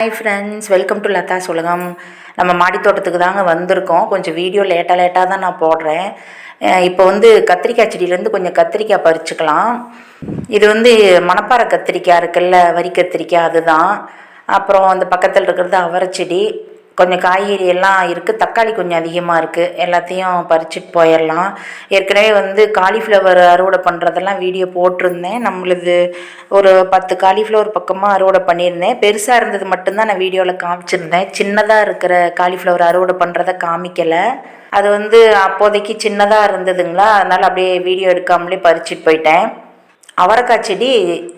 Hi friends welcome to Latha சுலகம் நம்ம மாடித்தோட்டத்துக்கு தாங்க வந்திருக்கோம். கொஞ்சம் வீடியோ லேட்டாக லேட்டாக தான் நான் போடுறேன். இப்போ வந்து கத்திரிக்காய் செடியிலேருந்து கொஞ்சம் கத்திரிக்காய் பறிச்சுக்கலாம். இது வந்து மணப்பாறை கத்திரிக்காய் இருக்குல்ல வரி கத்திரிக்காய் அதுதான். அப்புறம் அந்த பக்கத்தில் இருக்கிறது அவரை செடி. கொஞ்சம் காய்கறி எல்லாம் இருக்குது தக்காளி கொஞ்சம் அதிகமாக இருக்குது எல்லாத்தையும் பறிச்சுட்டு போயிடலாம் ஏற்கனவே வந்து காலிஃப்ளவர் அறுவடை பண்ணுறதெல்லாம் வீடியோ போட்டிருந்தேன். நம்மளுது ஒரு பத்து காலிஃப்ளவர் பக்கமாக அறுவடை பண்ணியிருந்தேன். பெருசாக இருந்தது மட்டும்தான் நான் வீடியோவில் காமிச்சிருந்தேன். சின்னதாக இருக்கிற காலிஃப்ளவர் அறுவடை பண்ணுறத காமிக்கலை. அது வந்து அப்போதைக்கு சின்னதாக இருந்ததுங்களா? அதனால் அப்படியே வீடியோ எடுக்காமலே பறிச்சுட்டு போயிட்டேன். அவரைக்காய் செடி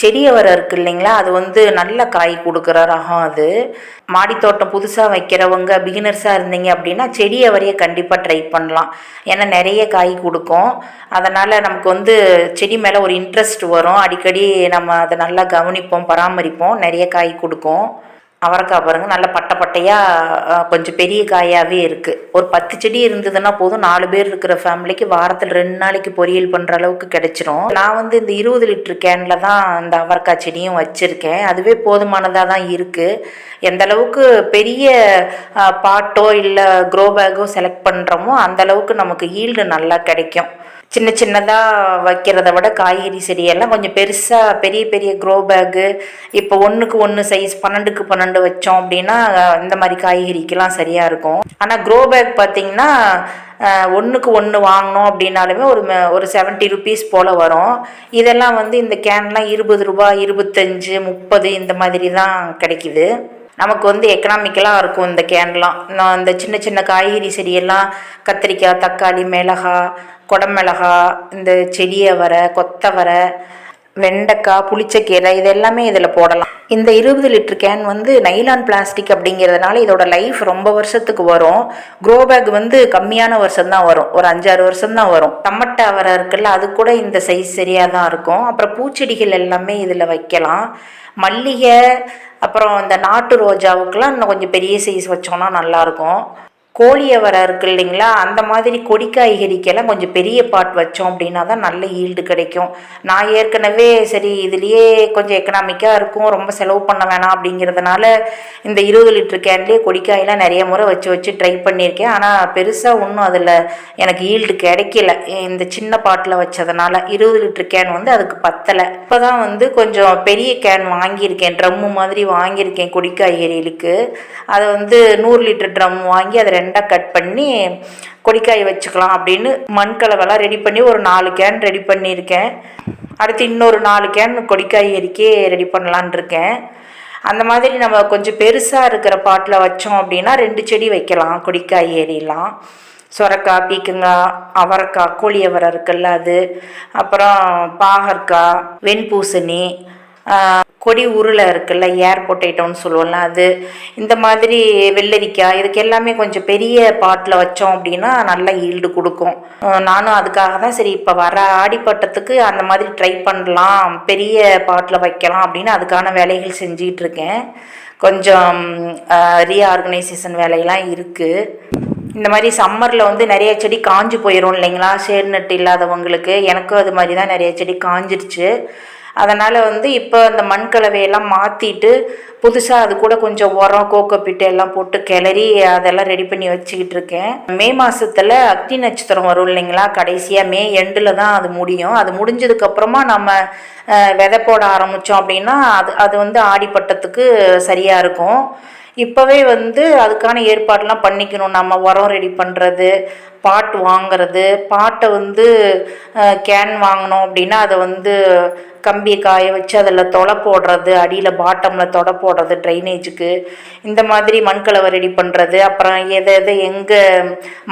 செடி அவரை இருக்கு இல்லைங்களா? அது வந்து நல்ல காய் கொடுக்குற ரகம் அது. மாடித்தோட்டம் புதுசாக வைக்கிறவங்க பிகினர்ஸாக இருந்தீங்க அப்படின்னா செடி அவரையை கண்டிப்பாக ட்ரை பண்ணலாம். ஏன்னா நிறைய காய் கொடுக்கும். அதனால் நமக்கு வந்து செடி மேலே ஒரு இன்ட்ரெஸ்ட் வரும். அடிக்கடி நம்ம அதை நல்லா கவனிப்போம் பராமரிப்போம். நிறைய காய் கொடுக்கும். அவரைக்காய் பாருங்கள் நல்ல பட்டை பட்டையாக கொஞ்சம் பெரிய காயாகவே இருக்குது ஒரு பத்து செடி இருந்ததுன்னா போதும் நாலு பேர் இருக்கிற ஃபேமிலிக்கு வாரத்தில் ரெண்டு நாளைக்கு பொரியல் பண்ணுற அளவுக்கு கிடைச்சிரும். நான் வந்து இந்த இருபது லிட்டர் கேனில் தான் இந்த அவரைக்காய் செடியும் வச்சுருக்கேன். அதுவே போதுமானதாக தான் இருக்குது எந்த அளவுக்கு பெரிய பாட்டோ இல்லை க்ரோ பேக்கோ செலக்ட் பண்ணுறோமோ அந்தளவுக்கு நமக்கு ஈல்டு நல்லா கிடைக்கும். சின்ன சின்னதாக வைக்கிறத விட காய்கறி செடியெல்லாம் கொஞ்சம் பெருசாக பெரிய பெரிய க்ரோ பேக்கு இப்போ ஒன்றுக்கு ஒன்று சைஸ் பன்னெண்டுக்கு பன்னெண்டு வச்சோம் அப்படின்னா இந்த மாதிரி காய்கறிக்கெல்லாம் சரியாக இருக்கும். ஆனால் க்ரோ பேக் பார்த்திங்கன்னா ஒன்றுக்கு ஒன்று வாங்கினோம் அப்படின்னாலுமே ஒரு ஒரு செவன்ட்டி ருபீஸ் போல் வரும். இதெல்லாம் வந்து இந்த கேன்லாம் இருபது ரூபா இருபத்தஞ்சு முப்பது இந்த மாதிரி தான் கிடைக்குது. நமக்கு வந்து எக்கனாமிக்கலாக இருக்கும் இந்த கேன்லாம் நான் இந்த சின்ன சின்ன காய்கறி செடியெல்லாம் கத்திரிக்காய் தக்காளி மிளகா குடமிளகா இந்த செடியவரை கொத்தவரை வெண்டைக்காய் புளிச்சக்கீரை இது எல்லாமே இதில் போடலாம். இந்த இருபது லிட்டர் கேன் வந்து நைலான் பிளாஸ்டிக் அப்படிங்கிறதுனால இதோட லைஃப் ரொம்ப வருஷத்துக்கு வரும். க்ரோ பேக் வந்து கம்மியான வருஷம் தான் வரும். ஒரு அஞ்சாறு வருஷம் தான் வரும். டமட்டை அவரை இருக்குல்ல அது கூட இந்த சைஸ் சரியாக தான் இருக்கும். அப்புறம் பூச்செடிகள் எல்லாமே இதில் வைக்கலாம். மல்லிகை அப்புறம் இந்த நாட்டு ரோஜாவுக்கெல்லாம் இன்னும் கொஞ்சம் பெரிய சைஸ் வச்சோம்னா நல்லாயிருக்கும் கோழியை அவரை இருக்கு இல்லைங்களா? அந்த மாதிரி கொடி காய்கறிக்கெல்லாம் கொஞ்சம் பெரிய பாட் வச்சோம் அப்படின்னா தான் நல்ல ஈல்டு கிடைக்கும். நான் ஏற்கனவே சரி இதுலேயே கொஞ்சம் எக்கனாமிக்காக இருக்கும் ரொம்ப செலவு பண்ண வேணாம் அப்படிங்கிறதுனால இந்த இருபது லிட்டர் கேன்லேயே கொடிக்காயெல்லாம் நிறைய முறை வச்சு வச்சு ட்ரை பண்ணியிருக்கேன். ஆனால் பெருசாக ஒன்றும் அதில் எனக்கு ஈல்டு கிடைக்கல. இந்த சின்ன பாட்டில் வச்சதுனால இருபது லிட்டர் கேன் வந்து அதுக்கு பத்தலை. இப்போ தான் வந்து கொஞ்சம் பெரிய கேன் வாங்கியிருக்கேன். ட்ரம்மு மாதிரி வாங்கியிருக்கேன் கொடிக்காய்கறிகளுக்கு அதை வந்து நூறு லிட்டர் ட்ரம் வாங்கி அதை ரெண்டாக கட் பண்ணி கொடிக்காய் வச்சுக்கலாம் அப்படின்னு மண்கலவெல்லாம் ரெடி பண்ணி ஒரு நாலு கேன் ரெடி பண்ணியிருக்கேன். அடுத்து இன்னொரு நாலு கேன் கொடிக்காய் கொடிக்காய்கறிக்கே ரெடி பண்ணலான் இருக்கேன். அந்த மாதிரி நம்ம கொஞ்சம் பெருசாக இருக்கிற பாட்டில் வச்சோம் அப்படின்னா ரெண்டு செடி வைக்கலாம் கொடிக்காய் ஏறிலாம் சுரக்காய் பீக்கங்காய் அவரைக்காய் கோழி அவரை இருக்குல்ல அது. அப்புறம் பாகற்காய் வெண்பூசணி கொடி உருளை இருக்குல்ல ஏர் பொட்டேட்டோன்னு சொல்லுவோம்ல அது இந்த மாதிரி வெள்ளரிக்காய் இதுக்கு எல்லாமே கொஞ்சம் பெரிய பாட்டில் வச்சோம் அப்படின்னா நல்ல ஈல்டு கொடுக்கும். நானும் அதுக்காக தான் சரி இப்போ வர ஆடிப்பட்டத்துக்கு அந்த மாதிரி ட்ரை பண்ணலாம் பெரிய பாட்டில் வைக்கலாம் அப்படின்னு அதுக்கான வேலைகள் செஞ்சிகிட்டு இருக்கேன். கொஞ்சம் ரீஆர்கனைசேஷன் வேலையெல்லாம் இருக்குது இந்த மாதிரி சம்மரில் வந்து நிறைய செடி காஞ்சு போயிடும் இல்லைங்களா? ஷேட் நட்டு இல்லாதவங்களுக்கு எனக்கும் அது மாதிரி தான் நிறைய செடி காஞ்சிருச்சு. அதனால் வந்து இப்போ அந்த மண் கலவையெல்லாம் மாற்றிட்டு புதுசாக அது கூட கொஞ்சம் உரம் கோக்கப்பிட்டு எல்லாம் போட்டு கிளறி அதெல்லாம் ரெடி பண்ணி வச்சுக்கிட்டு இருக்கேன். மே மாதத்தில் அக்னி நட்சத்திரம் வரும் இல்லைங்களா? கடைசியாக மே எண்டில் தான் அது முடியும். அது முடிஞ்சதுக்கப்புறமா நம்ம விதை போட ஆரம்பித்தோம் அப்படின்னா அது அது வந்து ஆடிப்பட்டத்துக்கு சரியாக இருக்கும். இப்போவே வந்து அதுக்கான ஏற்பாடெலாம் பண்ணிக்கணும். நம்ம உரம் ரெடி பண்ணுறது பாட் வாங்குறது பாட்டை வந்து கேன் வாங்கினோம் அப்படின்னா அதை வந்து கம்பியை காய வச்சு அதில் தொலை போடுறது அடியில் பாட்டமில் தொலை போடுறது ட்ரைனேஜுக்கு இந்த மாதிரி மண்கலவை ரெடி பண்ணுறது அப்புறம் எதை எதை எங்கே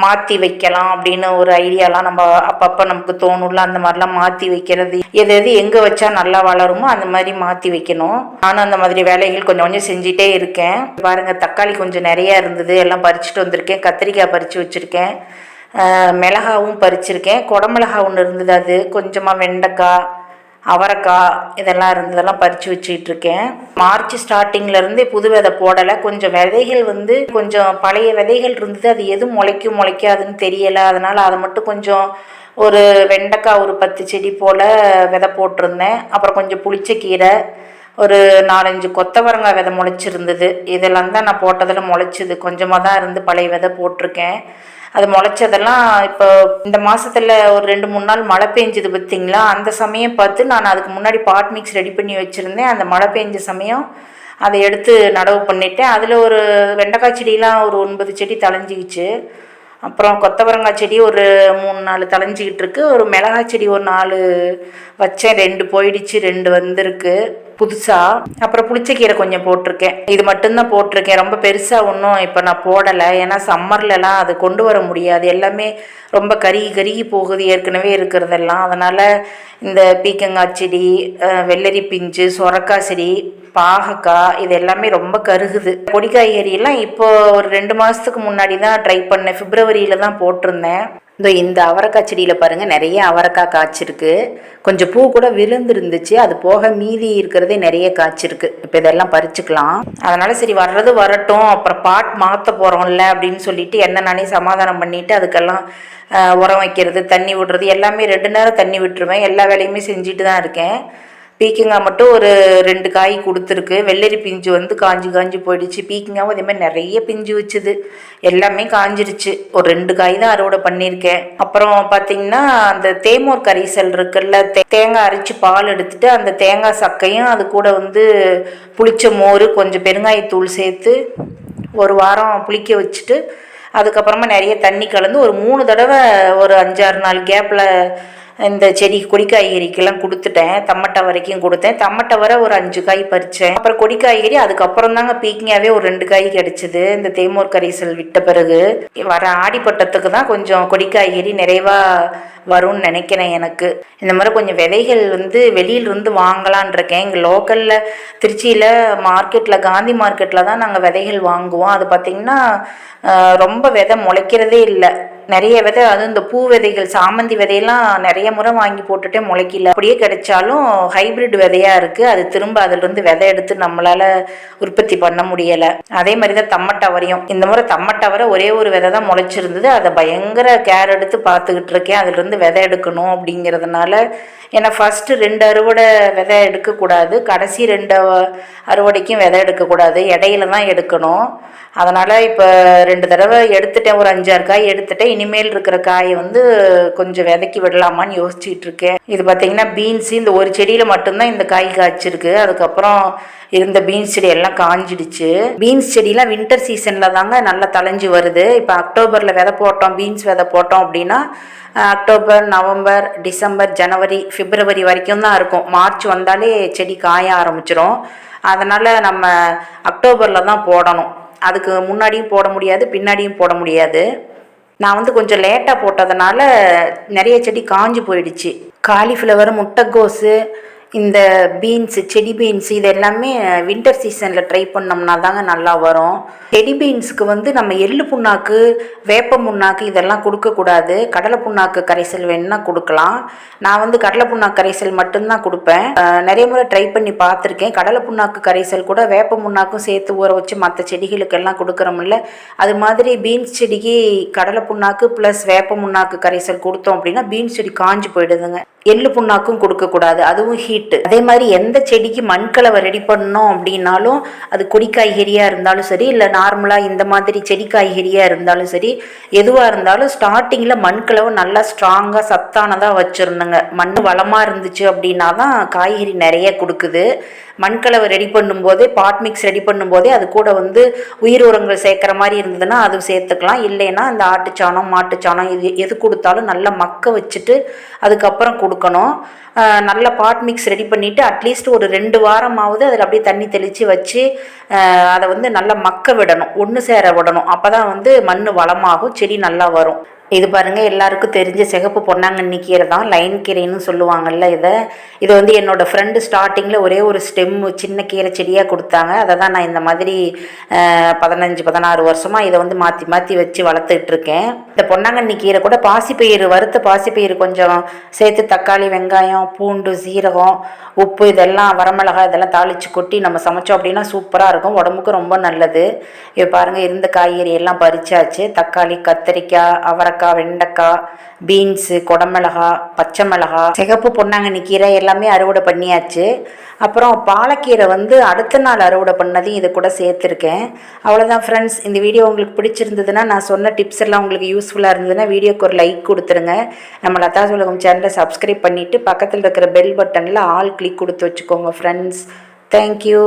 மாற்றி வைக்கலாம் அப்படின்னு ஒரு ஐடியாலாம் நம்ம அப்பப்போ நமக்கு தோணும்ல அந்த மாதிரிலாம் மாற்றி வைக்கிறது. எது எது எங்கே வச்சா நல்லா வளருமோ அந்த மாதிரி மாற்றி வைக்கணும். நானும் அந்த மாதிரி வேலைகள் கொஞ்சம் கொஞ்சம் செஞ்சிட்டே இருக்கேன். பாருங்கள் தக்காளி கொஞ்சம் நிறையா இருந்தது. எல்லாம் பறிச்சுட்டு வந்திருக்கேன். கத்திரிக்காய் பறித்து வச்சுருக்கேன். மிளகாவும் பறிச்சிருக்கேன். குடமிளகா ஒன்று இருந்தது அது. கொஞ்சமாக வெண்டைக்காய் அவரைக்காய் இதெல்லாம் இருந்ததெல்லாம் பறித்து வச்சுக்கிட்டு இருக்கேன். மார்ச் ஸ்டார்டிங்லேருந்தே புது விதை போடலை. கொஞ்சம் விதைகள் வந்து கொஞ்சம் பழைய விதைகள் இருந்தது. அது எது முளைக்கும் முளைக்காதுன்னு தெரியலை. அதனால் அதை மட்டும் கொஞ்சம் ஒரு வெண்டைக்காய் ஒரு பத்து செடி போல் விதை போட்டிருந்தேன். அப்புறம் கொஞ்சம் புளிச்சக்கீரை ஒரு நாலஞ்சு கொத்தவரங்காய் விதை முளைச்சிருந்தது. இதெல்லாம் தான் நான் போட்டதில் முளைச்சிது. கொஞ்சமாக தான் இருந்து பழைய விதை போட்டிருக்கேன். அது முளைச்சதெல்லாம் இப்போ இந்த மாதத்தில் ஒரு ரெண்டு மூணு நாள் மழை பெஞ்சது பார்த்தீங்களா அந்த சமயம் பார்த்து நான் அதுக்கு முன்னாடி பாட் மிக்ஸ் ரெடி பண்ணி வச்சுருந்தேன். அந்த மழை பெஞ்ச சமயம் அதை எடுத்து நடவு பண்ணிட்டேன். அதில் ஒரு வெண்டைக்காய் செடியெலாம் ஒரு ஒன்பது செடி தளைஞ்சிக்கிச்சு அப்புறம் கொத்தவரங்காய் செடி ஒரு மூணு நாலு தளைஞ்சிக்கிட்டு இருக்கு. ஒரு மிளகாய் செடி ஒரு நாலு வச்சேன். ரெண்டு போயிடுச்சு ரெண்டு வந்திருக்கு. புதுசாக அப்புறம் புளிச்சக்கீரை கொஞ்சம் போட்டிருக்கேன். இது மட்டும்தான் போட்டிருக்கேன். ரொம்ப பெருசாக ஒன்றும் இப்போ நான் போடலை. ஏன்னா சம்மர்லலாம் அது கொண்டு வர முடியாது. எல்லாமே ரொம்ப கருகி கருகி போகுது. ஏற்கனவே இருக்கிறதெல்லாம். அதனால் இந்த பீக்கங்காய் செடி வெள்ளரி பிஞ்சு சொரக்காய் செடி பாகக்காய் இது எல்லாமே ரொம்ப கருகுது. கொடி காய்கறியெல்லாம் இப்போ ஒரு ரெண்டு மாதத்துக்கு முன்னாடி தான் ட்ரை பண்ணேன். பிப்ரவரியில் தான் போட்டிருந்தேன். இந்த இந்த அவரைக்காய் செடியில் பாருங்கள் நிறைய அவரைக்காய் காய்ச்சிருக்கு. கொஞ்சம் பூ கூட விழுந்துருந்துச்சு. அது போக மீதி இருக்கிறதே நிறைய காய்ச்சிருக்கு. இப்போ இதெல்லாம் பறிச்சுக்கலாம். அதனால் சரி வர்றது வரட்டும். அப்புறம் பாட் மாற்ற போகிறோம்ல அப்படின்னு சொல்லிட்டு என்ன நானே சமாதானம் பண்ணிவிட்டு அதுக்கெல்லாம் உரம் வைக்கிறது தண்ணி விடுறது எல்லாமே ரெண்டு நேரம் தண்ணி விட்டுருவேன். எல்லா வேலையுமே செஞ்சுட்டு தான் இருக்கேன். பீக்கங்காய் மட்டும் ஒரு ரெண்டு காய் கொடுத்துருக்கு. வெள்ளரி பிஞ்சு வந்து காஞ்சி காஞ்சி போயிடுச்சு. பீக்கங்காவும் அதே மாதிரி நிறைய பிஞ்சு வச்சுது. எல்லாமே காஞ்சிருச்சு. ஒரு ரெண்டு காய் தான் அறுவடை பண்ணியிருக்கேன். அப்புறம் பார்த்தீங்கன்னா அந்த தேமோர் கரிசல் இருக்குல்ல தே- தேங்காய் அரைச்சி பால் எடுத்துட்டு அந்த தேங்காய் சக்கையும் அது கூட வந்து புளிச்ச மோர் கொஞ்சம் பெருங்காயத்தூள் சேர்த்து ஒரு வாரம் புளிக்க வச்சுட்டு அதுக்கப்புறமா நிறைய தண்ணி கலந்து ஒரு மூணு தடவை ஒரு அஞ்சாறு நாள் கேப்பில் இந்த செடி கொடி காய்கறிக்கெல்லாம் கொடுத்துட்டேன். தம்மட்டை வரைக்கும் கொடுத்தேன். தம்மட்டை வர ஒரு அஞ்சு காய் பறித்தேன் அப்புறம் கொடி காய்கறி அதுக்கப்புறம் தாங்க பீக்கிங்காகவே ஒரு ரெண்டு காய் கிடச்சிது. இந்த தேமூர் கரைசல் விட்ட பிறகு. வர ஆடிப்பட்டத்துக்கு தான் கொஞ்சம் கொடி காய்கறி நிறைவாக வரும்னு நினைக்கிறேன் எனக்கு. இந்த மாதிரி கொஞ்சம் விதைகள் வந்து வெளியிலிருந்து வாங்கலான் இருக்கேன். இங்கே லோக்கலில் திருச்சியில் மார்க்கெட்டில் காந்தி மார்க்கெட்டில் தான் நாங்கள் விதைகள் வாங்குவோம். அது பார்த்திங்கன்னா ரொம்ப விதை முளைக்கிறதே இல்லை. நிறைய விதை அதுவும் இந்த பூ விதைகள் சாமந்தி விதையெல்லாம் நிறைய முறை வாங்கி போட்டுட்டே முளைக்கல. அப்படியே கிடைச்சாலும் ஹைபிரிட் விதையாக இருக்குது அது திரும்ப அதிலிருந்து விதை எடுத்து நம்மளால் உற்பத்தி பண்ண முடியலை. அதே மாதிரி தான் தம்மட்டவரையும். இந்த முறை தம்மட்டவரை ஒரே ஒரு விதை தான் முளைச்சிருந்தது. அதை பயங்கர கேர் எடுத்து பார்த்துக்கிட்டு இருக்கேன். அதுலேருந்து விதை எடுக்கணும் அப்படிங்கிறதுனால ஏன்னா ஃபஸ்ட்டு ரெண்டு அறுவடை விதை எடுக்கக்கூடாது. கடைசி ரெண்டு அறுவடைக்கும் விதை எடுக்கக்கூடாது. இடையில தான் எடுக்கணும். அதனால் இப்போ ரெண்டு தடவை எடுத்துட்டேன். ஒரு அஞ்சாறு காய் எடுத்துட்டேன். இனிமேல் இருக்கிற காயை வந்து கொஞ்சம் விதைக்கி விடலாமான்னு யோசிச்சுட்டு இருக்கேன். இது பார்த்தீங்கன்னா பீன்ஸு இந்த ஒரு செடியில் மட்டும்தான் இந்த காய் காய்ச்சிருக்கு. அதுக்கப்புறம் இருந்த பீன்ஸ் செடி எல்லாம் காஞ்சிடுச்சு. பீன்ஸ் செடிலாம் வின்டர் சீசனில் தாங்க நல்லா தளைஞ்சு வருது. இப்போ அக்டோபரில் விதை போட்டோம் பீன்ஸ் விதை போட்டோம் அப்படின்னா அக்டோபர் அக்டோபர் நவம்பர் டிசம்பர் ஜனவரி பிப்ரவரி வரைக்கும் தான் இருக்கும். மார்ச் வந்தாலே செடி காய ஆரம்பிச்சிரும். அதனால் நம்ம அக்டோபரில் தான் போடணும். அதுக்கு முன்னாடியும் போட முடியாது பின்னாடியும் போட முடியாது. நான் வந்து கொஞ்சம் லேட்டாக போட்டதுனால நிறைய செடி காஞ்சு போயிடுச்சு. காலிஃப்ளவர் முட்டைக்கோஸு இந்த பீன்ஸு செடி பீன்ஸ் இது எல்லாமே வின்டர் சீசனில் ட்ரை பண்ணோம்னா தாங்க நல்லா வரும். செடி பீன்ஸுக்கு வந்து நம்ம எள்ளு புண்ணாக்கு வேப்ப புண்ணாக்கு இதெல்லாம் கொடுக்கக்கூடாது கடலை புண்ணாக்கு கரைசல் வேணும்னா கொடுக்கலாம். நான் வந்து கடலை புண்ணாக்கு கரைசல் மட்டும்தான் கொடுப்பேன். நிறைய முறை ட்ரை பண்ணி பார்த்துருக்கேன். கடலை புண்ணாக்கு கரைசல் கூட வேப்ப புண்ணாக்கும் சேர்த்து ஊற வச்சு மற்ற செடிகளுக்கெல்லாம் கொடுக்குறோம்ல. அது மாதிரி பீன்ஸ் செடிக்கு கடலை புண்ணாக்கு ப்ளஸ் வேப்ப புண்ணாக்கு கரைசல் கொடுத்தோம் அப்படின்னா பீன்ஸ் செடி காஞ்சு போயிடுதுங்க. எள்ளு புண்ணாக்கும் கொடுக்கக்கூடாது. அதுவும் ஹீட் ஹீட்டு அதே மாதிரி எந்த செடிக்கு மண்கலவை ரெடி பண்ணோம் அப்படின்னாலும் அது கொடி காய்கறியாக இருந்தாலும் சரி இல்லை நார்மலாக இந்த மாதிரி செடி காய்கறியாக இருந்தாலும் சரி எதுவாக இருந்தாலும் ஸ்டார்டிங்கில் மண்கலவை நல்லா ஸ்ட்ராங்காக சத்தானதாக வச்சுருந்தேங்க. மண் வளமாக இருந்துச்சு அப்படின்னா தான் காய்கறி நிறைய கொடுக்குது. மண்கலவை ரெடி பண்ணும்போதே பாட் மிக்ஸ் ரெடி பண்ணும்போதே அது கூட வந்து உயிர் உரங்கள் சேர்க்குற மாதிரி இருந்ததுன்னா அது சேர்த்துக்கலாம். இல்லைன்னா இந்த ஆட்டுச்சாணம் மாட்டுச்சாணம் இது எது கொடுத்தாலும் நல்லா மக்க வச்சுட்டு அதுக்கப்புறம் கொடுக்கணும். நல்ல பாட் மிக்ஸ் ரெடி பண்ணிவிட்டு அட்லீஸ்ட் ஒரு ரெண்டு வாரமாவது அதில் அப்படியே தண்ணி தெளித்து வச்சு அதை வந்து நல்லா மக்க விடணும். ஒன்று சேர விடணும். அப்போ தான் வந்து மண் வளமாகும் செடி நல்லா வரும். இது பாருங்க எல்லாருக்கும் தெரிஞ்ச சிகப்பு பொன்னாங்கண்ணி கீரை தான் லைன் கீரைன்னு சொல்லுவாங்கல்ல இதை. இது வந்து என்னோடய ஃப்ரெண்டு ஸ்டார்டிங்கில் ஒரே ஒரு ஸ்டெம்மு சின்ன கீரை செடியாக கொடுத்தாங்க. அதை தான் நான் இந்த மாதிரி பதினஞ்சு பதினாறு வருஷமாக இதை வந்து மாற்றி மாற்றி வச்சு வளர்த்துட்டு இருக்கேன். இந்த பொன்னாங்கண்ணி கீரை கூட பாசிப்பயிறு வறுத்த பாசிப்பயிறு கொஞ்சம் சேர்த்து தக்காளி வெங்காயம் பூண்டு சீரகம் உப்பு இதெல்லாம் வரமிளகாய் இதெல்லாம் தாளித்து கொட்டி நம்ம சமைச்சோம் அப்படின்னா சூப்பராக இருக்கும். உடம்புக்கு ரொம்ப நல்லது. இப்போ பாருங்கள் இருந்த காய்கறி எல்லாம் பறிச்சாச்சு. தக்காளி கத்திரிக்காய் அவரைக்காய் அவரைக்காய் வெண்டைக்காய் பீன்ஸு குடமிளகா பச்சை மிளகா சிகப்பு பொன்னாங்கண்ணி கீரை எல்லாமே அறுவடை பண்ணியாச்சு. அப்புறம் பாலக்கீரை வந்து அடுத்த நாள் அறுவடை பண்ணதையும் இது கூட சேர்த்துருக்கேன். அவ்வளோதான் ஃப்ரெண்ட்ஸ் இந்த வீடியோ உங்களுக்கு பிடிச்சிருந்ததுன்னா நான் சொன்ன டிப்ஸ் எல்லாம் உங்களுக்கு யூஸ்ஃபுல்லாக இருந்ததுன்னா வீடியோக்கு ஒரு லைக் கொடுத்துருங்க. நம்ம லதா சுலகம் சேனலை சப்ஸ்கிரைப் பண்ணிவிட்டு பக்கத்தில் இருக்கிற பெல் பட்டனில் ஆல் கிளிக் கொடுத்து வச்சுக்கோங்க ஃப்ரெண்ட்ஸ் தேங்க்யூ